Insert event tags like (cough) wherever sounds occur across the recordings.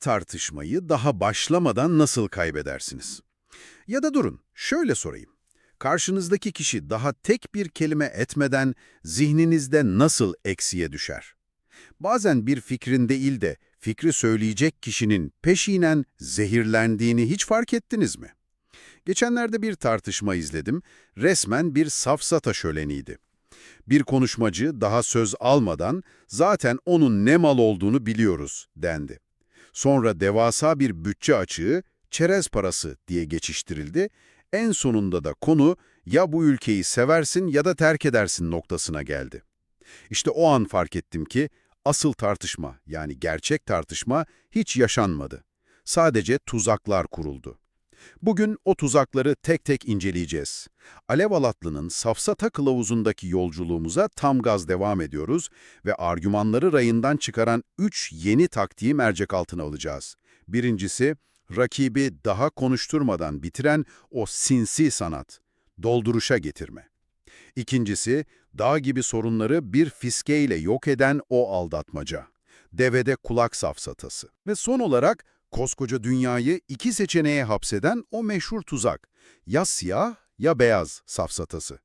tartışmayı daha başlamadan nasıl kaybedersiniz? Ya da durun, şöyle sorayım. Karşınızdaki kişi daha tek bir kelime etmeden zihninizde nasıl eksiye düşer? Bazen bir fikrin değil de fikri söyleyecek kişinin peşinen zehirlendiğini hiç fark ettiniz mi? Geçenlerde bir tartışma izledim, resmen bir safsata şöleniydi. Bir konuşmacı daha söz almadan zaten onun ne mal olduğunu biliyoruz dendi. Sonra devasa bir bütçe açığı çerez parası diye geçiştirildi. En sonunda da konu ya bu ülkeyi seversin ya da terk edersin noktasına geldi. İşte o an fark ettim ki asıl tartışma yani gerçek tartışma hiç yaşanmadı. Sadece tuzaklar kuruldu. Bugün o tuzakları tek tek inceleyeceğiz. Alev Alatlı'nın Safsata Kılavuzu'ndaki yolculuğumuza tam gaz devam ediyoruz ve argümanları rayından çıkaran üç yeni taktiği mercek altına alacağız. Birincisi, rakibi daha konuşturmadan bitiren o sinsi sanat, dolduruşa getirme. İkincisi, dağ gibi sorunları bir fiskeyle yok eden o aldatmaca. Devede kulak safsatası. Ve son olarak koskoca dünyayı iki seçeneğe hapseden o meşhur tuzak. Ya siyah ya beyaz safsatası.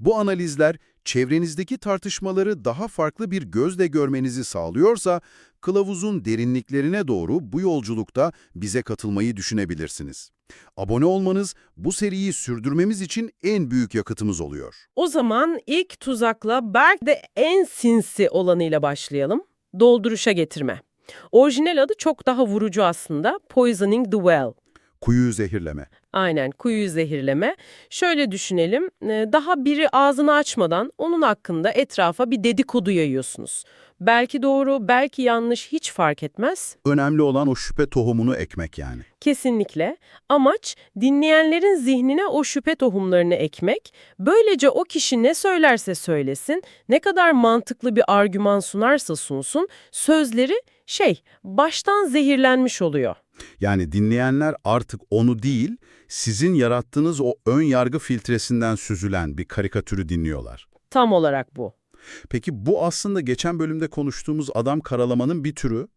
Bu analizler çevrenizdeki tartışmaları daha farklı bir gözle görmenizi sağlıyorsa, kılavuzun derinliklerine doğru bu yolculukta bize katılmayı düşünebilirsiniz. Abone olmanız bu seriyi sürdürmemiz için en büyük yakıtımız oluyor. O zaman ilk tuzakla belki de en sinsi olanıyla başlayalım. Dolduruşa getirme. Orijinal adı çok daha vurucu aslında. Poisoning the well. Kuyu zehirleme. Aynen kuyu zehirleme. Şöyle düşünelim, e, daha biri ağzını açmadan onun hakkında etrafa bir dedikodu yayıyorsunuz. Belki doğru, belki yanlış hiç fark etmez. Önemli olan o şüphe tohumunu ekmek yani. Kesinlikle. Amaç dinleyenlerin zihnine o şüphe tohumlarını ekmek. Böylece o kişi ne söylerse söylesin, ne kadar mantıklı bir argüman sunarsa sunsun, sözleri şey, baştan zehirlenmiş oluyor. Yani dinleyenler artık onu değil, sizin yarattığınız o ön yargı filtresinden süzülen bir karikatürü dinliyorlar. Tam olarak bu. Peki bu aslında geçen bölümde konuştuğumuz adam karalamanın bir türü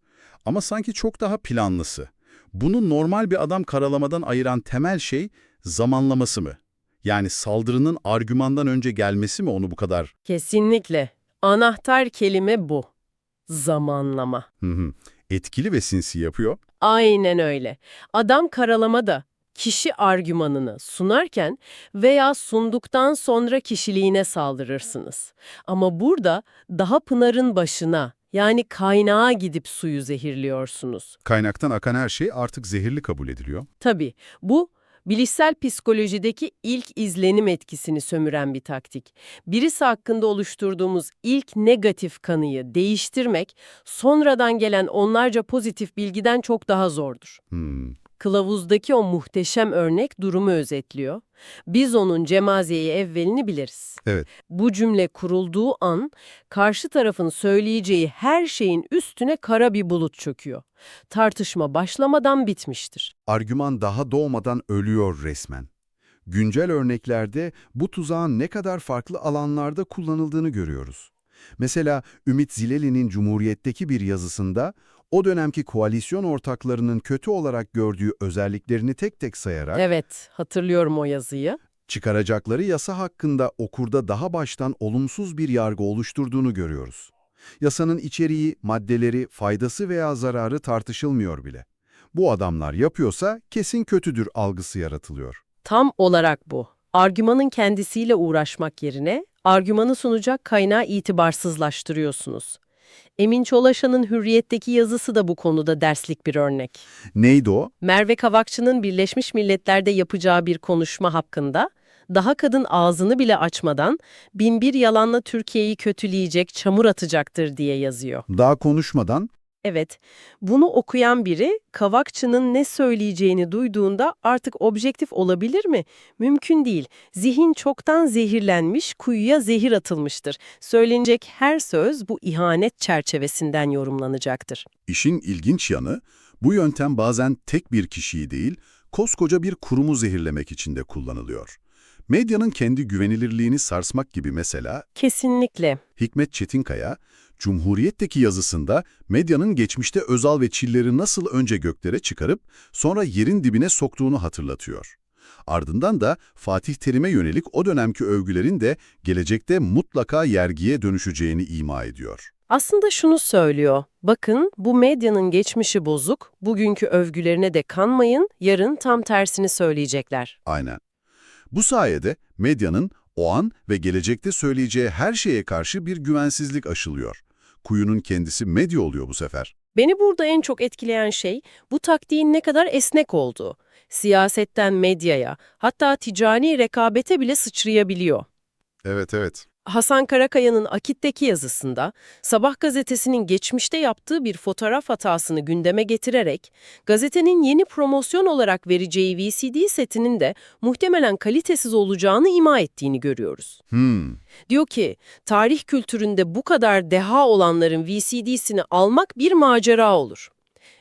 ama sanki çok daha planlısı. Bunu normal bir adam karalamadan ayıran temel şey zamanlaması mı? Yani saldırının argümandan önce gelmesi mi onu bu kadar? Kesinlikle. Anahtar kelime bu. Zamanlama. Hı hı. Etkili ve sinsi yapıyor. Aynen öyle. Adam karalama da kişi argümanını sunarken veya sunduktan sonra kişiliğine saldırırsınız. Ama burada daha pınarın başına yani kaynağa gidip suyu zehirliyorsunuz. Kaynaktan akan her şey artık zehirli kabul ediliyor. Tabii bu bilişsel psikolojideki ilk izlenim etkisini sömüren bir taktik. Birisi hakkında oluşturduğumuz ilk negatif kanıyı değiştirmek sonradan gelen onlarca pozitif bilgiden çok daha zordur. Hmm. Kılavuzdaki o muhteşem örnek durumu özetliyor. Biz onun cemaziyeyi evvelini biliriz. Evet. Bu cümle kurulduğu an karşı tarafın söyleyeceği her şeyin üstüne kara bir bulut çöküyor. Tartışma başlamadan bitmiştir. Argüman daha doğmadan ölüyor resmen. Güncel örneklerde bu tuzağın ne kadar farklı alanlarda kullanıldığını görüyoruz. Mesela Ümit Zileli'nin Cumhuriyet'teki bir yazısında o dönemki koalisyon ortaklarının kötü olarak gördüğü özelliklerini tek tek sayarak Evet, hatırlıyorum o yazıyı. çıkaracakları yasa hakkında okurda daha baştan olumsuz bir yargı oluşturduğunu görüyoruz. Yasanın içeriği, maddeleri, faydası veya zararı tartışılmıyor bile. Bu adamlar yapıyorsa kesin kötüdür algısı yaratılıyor. Tam olarak bu. Argümanın kendisiyle uğraşmak yerine argümanı sunacak kaynağı itibarsızlaştırıyorsunuz. Emin Çolaşan'ın Hürriyet'teki yazısı da bu konuda derslik bir örnek. Neydi o? Merve Kavakçı'nın Birleşmiş Milletler'de yapacağı bir konuşma hakkında daha kadın ağzını bile açmadan binbir yalanla Türkiye'yi kötüleyecek, çamur atacaktır diye yazıyor. Daha konuşmadan Evet, bunu okuyan biri Kavakçı'nın ne söyleyeceğini duyduğunda artık objektif olabilir mi? Mümkün değil. Zihin çoktan zehirlenmiş, kuyuya zehir atılmıştır. Söylenecek her söz bu ihanet çerçevesinden yorumlanacaktır. İşin ilginç yanı, bu yöntem bazen tek bir kişiyi değil, koskoca bir kurumu zehirlemek için de kullanılıyor. Medyanın kendi güvenilirliğini sarsmak gibi mesela Kesinlikle. Hikmet Çetinkaya, Cumhuriyet'teki yazısında medyanın geçmişte Özal ve Çiller'i nasıl önce göklere çıkarıp sonra yerin dibine soktuğunu hatırlatıyor. Ardından da Fatih Terim'e yönelik o dönemki övgülerin de gelecekte mutlaka yergiye dönüşeceğini ima ediyor. Aslında şunu söylüyor. Bakın bu medyanın geçmişi bozuk, bugünkü övgülerine de kanmayın, yarın tam tersini söyleyecekler. Aynen. Bu sayede medyanın o an ve gelecekte söyleyeceği her şeye karşı bir güvensizlik aşılıyor. Kuyunun kendisi medya oluyor bu sefer. Beni burada en çok etkileyen şey bu taktiğin ne kadar esnek olduğu. Siyasetten medyaya, hatta ticari rekabete bile sıçrayabiliyor. Evet evet. Hasan Karakaya'nın Akit'teki yazısında Sabah gazetesinin geçmişte yaptığı bir fotoğraf hatasını gündeme getirerek gazetenin yeni promosyon olarak vereceği VCD setinin de muhtemelen kalitesiz olacağını ima ettiğini görüyoruz. Hmm. Diyor ki, tarih kültüründe bu kadar deha olanların VCD'sini almak bir macera olur.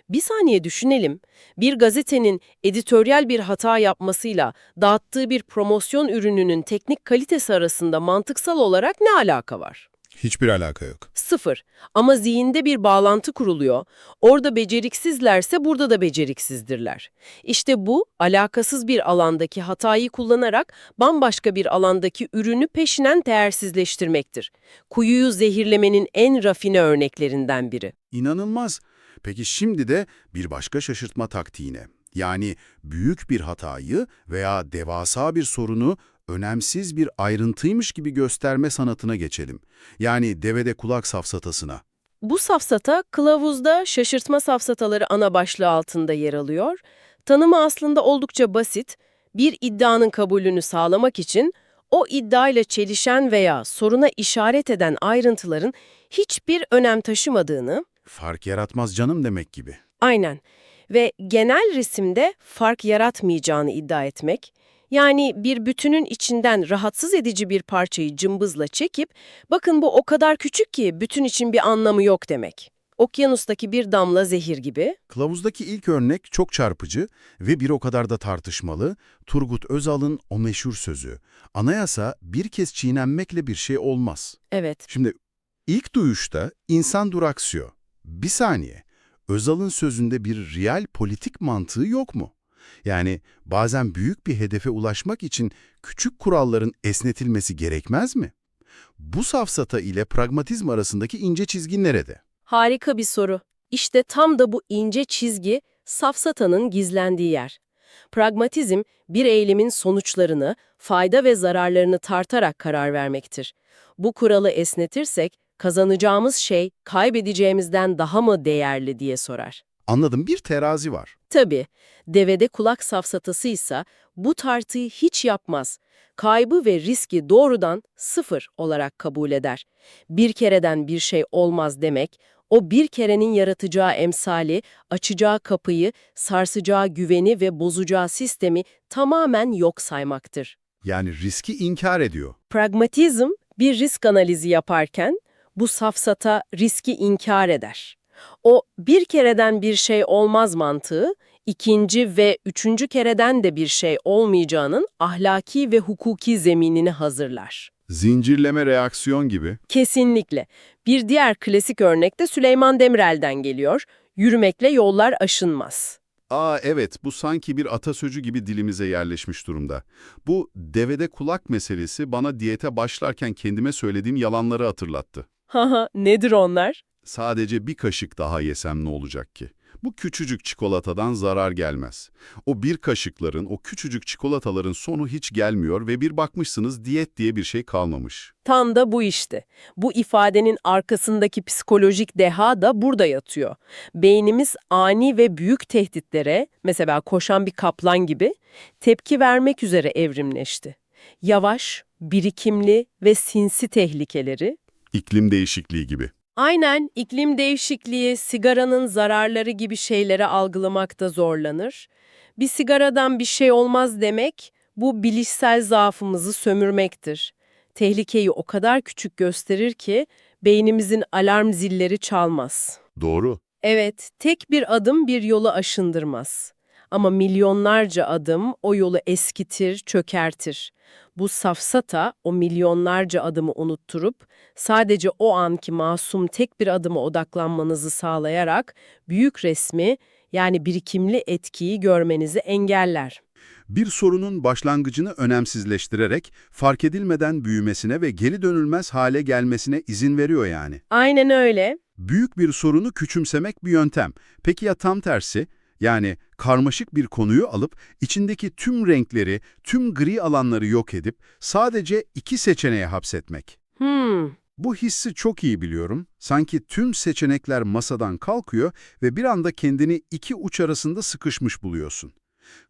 Bir saniye düşünelim. Bir gazetenin editoryal bir hata yapmasıyla dağıttığı bir promosyon ürününün teknik kalitesi arasında mantıksal olarak ne alaka var? Hiçbir alaka yok. Sıfır. Ama zihinde bir bağlantı kuruluyor. Orada beceriksizlerse burada da beceriksizdirler. İşte bu, alakasız bir alandaki hatayı kullanarak bambaşka bir alandaki ürünü peşinen değersizleştirmektir. Kuyuyu zehirlemenin en rafine örneklerinden biri. İnanılmaz. Peki şimdi de bir başka şaşırtma taktiğine. Yani büyük bir hatayı veya devasa bir sorunu önemsiz bir ayrıntıymış gibi gösterme sanatına geçelim. Yani devede kulak safsatasına. Bu safsata kılavuzda şaşırtma safsataları ana başlığı altında yer alıyor. Tanımı aslında oldukça basit. Bir iddianın kabulünü sağlamak için o iddiayla çelişen veya soruna işaret eden ayrıntıların hiçbir önem taşımadığını, Fark yaratmaz canım demek gibi. aynen ve genel resimde fark yaratmayacağını iddia etmek, yani bir bütünün içinden rahatsız edici bir parçayı cımbızla çekip, bakın bu o kadar küçük ki bütün için bir anlamı yok demek. Okyanustaki bir damla zehir gibi. Kılavuzdaki ilk örnek çok çarpıcı ve bir o kadar da tartışmalı. Turgut Özal'ın o meşhur sözü. Anayasa bir kez çiğnenmekle bir şey olmaz. Evet, Şimdi ilk duyuşta insan duraksıyor. Bir saniye. Özal'ın sözünde bir real politik mantığı yok mu? Yani bazen büyük bir hedefe ulaşmak için küçük kuralların esnetilmesi gerekmez mi? Bu safsata ile pragmatizm arasındaki ince çizgi nerede? harika bir soru. İşte tam da bu ince çizgi safsatanın gizlendiği yer. Pragmatizm, bir eylemin sonuçlarını, fayda ve zararlarını tartarak karar vermektir. Bu kuralı esnetirsek, kazanacağımız şey kaybedeceğimizden daha mı değerli diye sorar. Anladım bir terazi var. Tabii, devede kulak safsatası ise bu tartıyı hiç yapmaz. Kaybı ve riski doğrudan sıfır olarak kabul eder. Bir kereden bir şey olmaz demek, o bir kerenin yaratacağı emsali, açacağı kapıyı, sarsacağı güveni ve bozacağı sistemi tamamen yok saymaktır. Yani riski inkar ediyor. Pragmatizm bir risk analizi yaparken bu safsata riski inkar eder. O bir kereden bir şey olmaz mantığı, ikinci ve üçüncü kereden de bir şey olmayacağının ahlaki ve hukuki zeminini hazırlar. Zincirleme reaksiyon gibi. Kesinlikle. Bir diğer klasik örnek de Süleyman Demirel'den geliyor. Yürümekle yollar aşınmaz. Aa evet bu sanki bir atasözü gibi dilimize yerleşmiş durumda. Bu devede kulak meselesi bana diyete başlarken kendime söylediğim yalanları hatırlattı. Haha (laughs) nedir onlar? Sadece bir kaşık daha yesem ne olacak ki? Bu küçücük çikolatadan zarar gelmez. O bir kaşıkların, o küçücük çikolataların sonu hiç gelmiyor ve bir bakmışsınız diyet diye bir şey kalmamış. Tam da bu işte. Bu ifadenin arkasındaki psikolojik deha da burada yatıyor. Beynimiz ani ve büyük tehditlere, mesela koşan bir kaplan gibi, tepki vermek üzere evrimleşti. Yavaş, birikimli ve sinsi tehlikeleri, İklim değişikliği gibi. aynen iklim değişikliği, sigaranın zararları gibi şeyleri algılamakta zorlanır. Bir sigaradan bir şey olmaz demek, bu bilişsel zaafımızı sömürmektir. Tehlikeyi o kadar küçük gösterir ki beynimizin alarm zilleri çalmaz. Doğru. Evet, tek bir adım bir yolu aşındırmaz. Ama milyonlarca adım o yolu eskitir, çökertir. Bu safsata o milyonlarca adımı unutturup sadece o anki masum tek bir adıma odaklanmanızı sağlayarak büyük resmi yani birikimli etkiyi görmenizi engeller. Bir sorunun başlangıcını önemsizleştirerek fark edilmeden büyümesine ve geri dönülmez hale gelmesine izin veriyor yani. Aynen öyle. Büyük bir sorunu küçümsemek bir yöntem. Peki ya tam tersi? Yani karmaşık bir konuyu alıp içindeki tüm renkleri, tüm gri alanları yok edip sadece iki seçeneğe hapsetmek. Hmm, Bu hissi çok iyi biliyorum. Sanki tüm seçenekler masadan kalkıyor ve bir anda kendini iki uç arasında sıkışmış buluyorsun.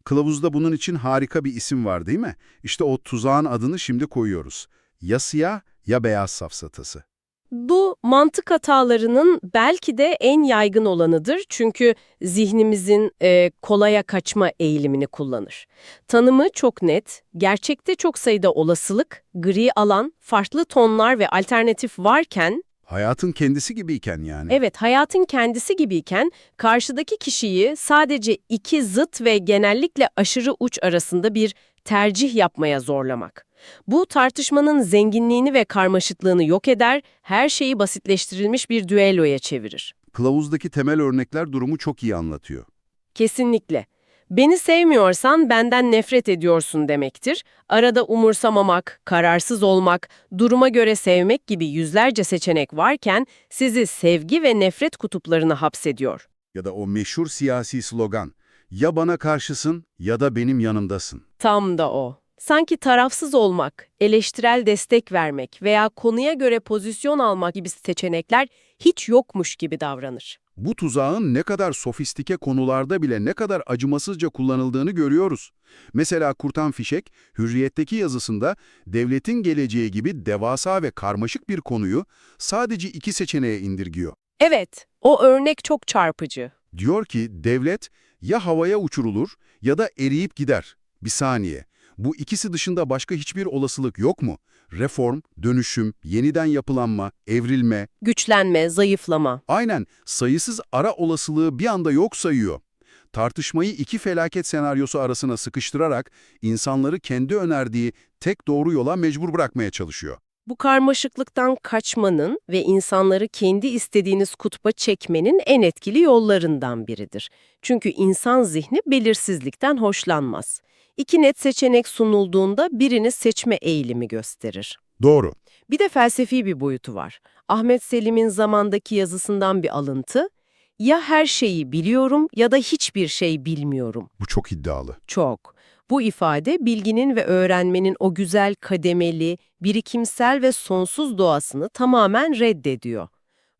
Kılavuzda bunun için harika bir isim var değil mi? İşte o tuzağın adını şimdi koyuyoruz. Ya siyah ya beyaz safsatası. Bu mantık hatalarının belki de en yaygın olanıdır çünkü zihnimizin e, kolaya kaçma eğilimini kullanır. Tanımı çok net, gerçekte çok sayıda olasılık, gri alan, farklı tonlar ve alternatif varken, Hayatın kendisi gibiyken yani. evet hayatın kendisi gibiyken karşıdaki kişiyi sadece iki zıt ve genellikle aşırı uç arasında bir tercih yapmaya zorlamak. Bu tartışmanın zenginliğini ve karmaşıklığını yok eder, her şeyi basitleştirilmiş bir düelloya çevirir. Kılavuzdaki temel örnekler durumu çok iyi anlatıyor. Kesinlikle. Beni sevmiyorsan benden nefret ediyorsun demektir. Arada umursamamak, kararsız olmak, duruma göre sevmek gibi yüzlerce seçenek varken sizi sevgi ve nefret kutuplarına hapsediyor. Ya da o meşhur siyasi slogan, ya bana karşısın ya da benim yanımdasın. Tam da o. Sanki tarafsız olmak, eleştirel destek vermek veya konuya göre pozisyon almak gibi seçenekler hiç yokmuş gibi davranır. Bu tuzağın ne kadar sofistike konularda bile ne kadar acımasızca kullanıldığını görüyoruz. Mesela Kurtan Fişek, Hürriyet'teki yazısında devletin geleceği gibi devasa ve karmaşık bir konuyu sadece iki seçeneğe indirgiyor. Evet, o örnek çok çarpıcı. Diyor ki devlet ya havaya uçurulur ya da eriyip gider. Bir saniye. Bu ikisi dışında başka hiçbir olasılık yok mu? Reform, dönüşüm, yeniden yapılanma, evrilme, Güçlenme, zayıflama. aynen sayısız ara olasılığı bir anda yok sayıyor. Tartışmayı iki felaket senaryosu arasına sıkıştırarak insanları kendi önerdiği tek doğru yola mecbur bırakmaya çalışıyor. Bu karmaşıklıktan kaçmanın ve insanları kendi istediğiniz kutba çekmenin en etkili yollarından biridir. Çünkü insan zihni belirsizlikten hoşlanmaz. İki net seçenek sunulduğunda birini seçme eğilimi gösterir. Doğru. Bir de felsefi bir boyutu var. Ahmet Selim'in zamandaki yazısından bir alıntı. Ya her şeyi biliyorum ya da hiçbir şey bilmiyorum. Bu çok iddialı. Çok. Bu ifade bilginin ve öğrenmenin o güzel kademeli, birikimsel ve sonsuz doğasını tamamen reddediyor.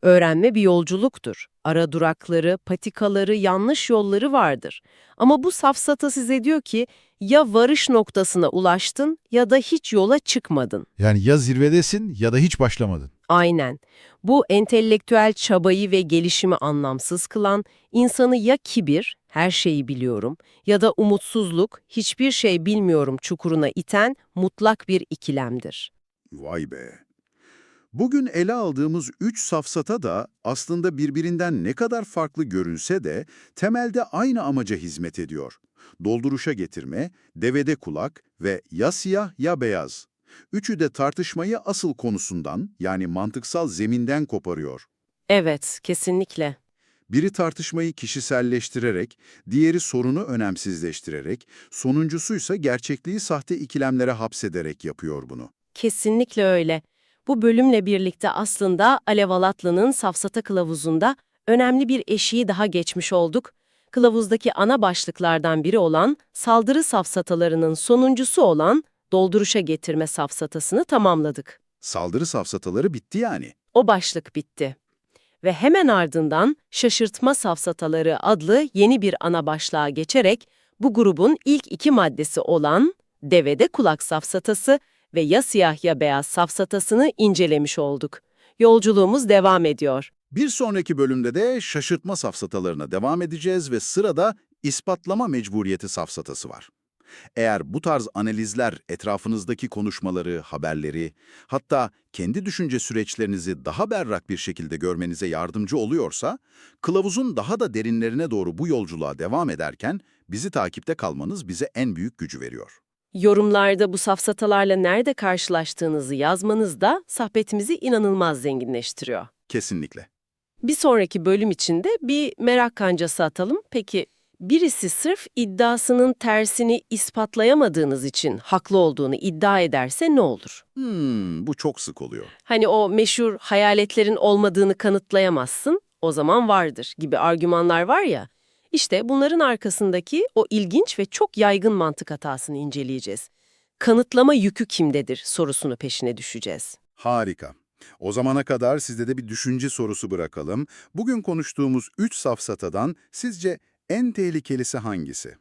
Öğrenme bir yolculuktur. Ara durakları, patikaları, yanlış yolları vardır. Ama bu safsata size diyor ki ya varış noktasına ulaştın ya da hiç yola çıkmadın. Yani ya zirvedesin ya da hiç başlamadın. Aynen. Bu entelektüel çabayı ve gelişimi anlamsız kılan, insanı ya kibir, her şeyi biliyorum, ya da umutsuzluk, hiçbir şey bilmiyorum çukuruna iten mutlak bir ikilemdir. Vay be! Bugün ele aldığımız üç safsata da aslında birbirinden ne kadar farklı görünse de temelde aynı amaca hizmet ediyor. Dolduruşa getirme, devede kulak ve ya siyah ya beyaz. Üçü de tartışmayı asıl konusundan yani mantıksal zeminden koparıyor. Evet, kesinlikle. Biri tartışmayı kişiselleştirerek, diğeri sorunu önemsizleştirerek, sonuncusuysa gerçekliği sahte ikilemlere hapsederek yapıyor bunu. Kesinlikle öyle. Bu bölümle birlikte aslında Alev Alatlı'nın Safsata Kılavuzu'nda önemli bir eşiği daha geçmiş olduk. Kılavuzdaki ana başlıklardan biri olan saldırı safsatalarının sonuncusu olan dolduruşa getirme safsatasını tamamladık. Saldırı safsataları bitti yani. O başlık bitti. Ve hemen ardından şaşırtma safsataları adlı yeni bir ana başlığa geçerek bu grubun ilk iki maddesi olan devede kulak safsatası ve ya siyah ya beyaz safsatasını incelemiş olduk. Yolculuğumuz devam ediyor. Bir sonraki bölümde de şaşırtma safsatalarına devam edeceğiz ve sırada ispatlama mecburiyeti safsatası var. Eğer bu tarz analizler etrafınızdaki konuşmaları, haberleri, hatta kendi düşünce süreçlerinizi daha berrak bir şekilde görmenize yardımcı oluyorsa, kılavuzun daha da derinlerine doğru bu yolculuğa devam ederken bizi takipte kalmanız bize en büyük gücü veriyor. Yorumlarda bu safsatalarla nerede karşılaştığınızı yazmanız da sohbetimizi inanılmaz zenginleştiriyor. Kesinlikle. Bir sonraki bölüm içinde bir merak kancası atalım. Peki birisi sırf iddiasının tersini ispatlayamadığınız için haklı olduğunu iddia ederse ne olur? Hmm, bu çok sık oluyor. Hani o meşhur hayaletlerin olmadığını kanıtlayamazsın, o zaman vardır gibi argümanlar var ya. İşte bunların arkasındaki o ilginç ve çok yaygın mantık hatasını inceleyeceğiz. Kanıtlama yükü kimdedir sorusunu peşine düşeceğiz. Harika. O zamana kadar sizde de bir düşünce sorusu bırakalım. Bugün konuştuğumuz üç safsatadan sizce en tehlikelisi hangisi?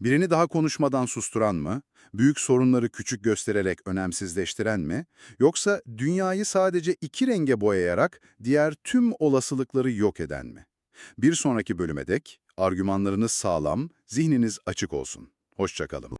Birini daha konuşmadan susturan mı? Büyük sorunları küçük göstererek önemsizleştiren mi? Yoksa dünyayı sadece iki renge boyayarak diğer tüm olasılıkları yok eden mi? Bir sonraki bölüme dek argümanlarınız sağlam, zihniniz açık olsun. Hoşçakalın.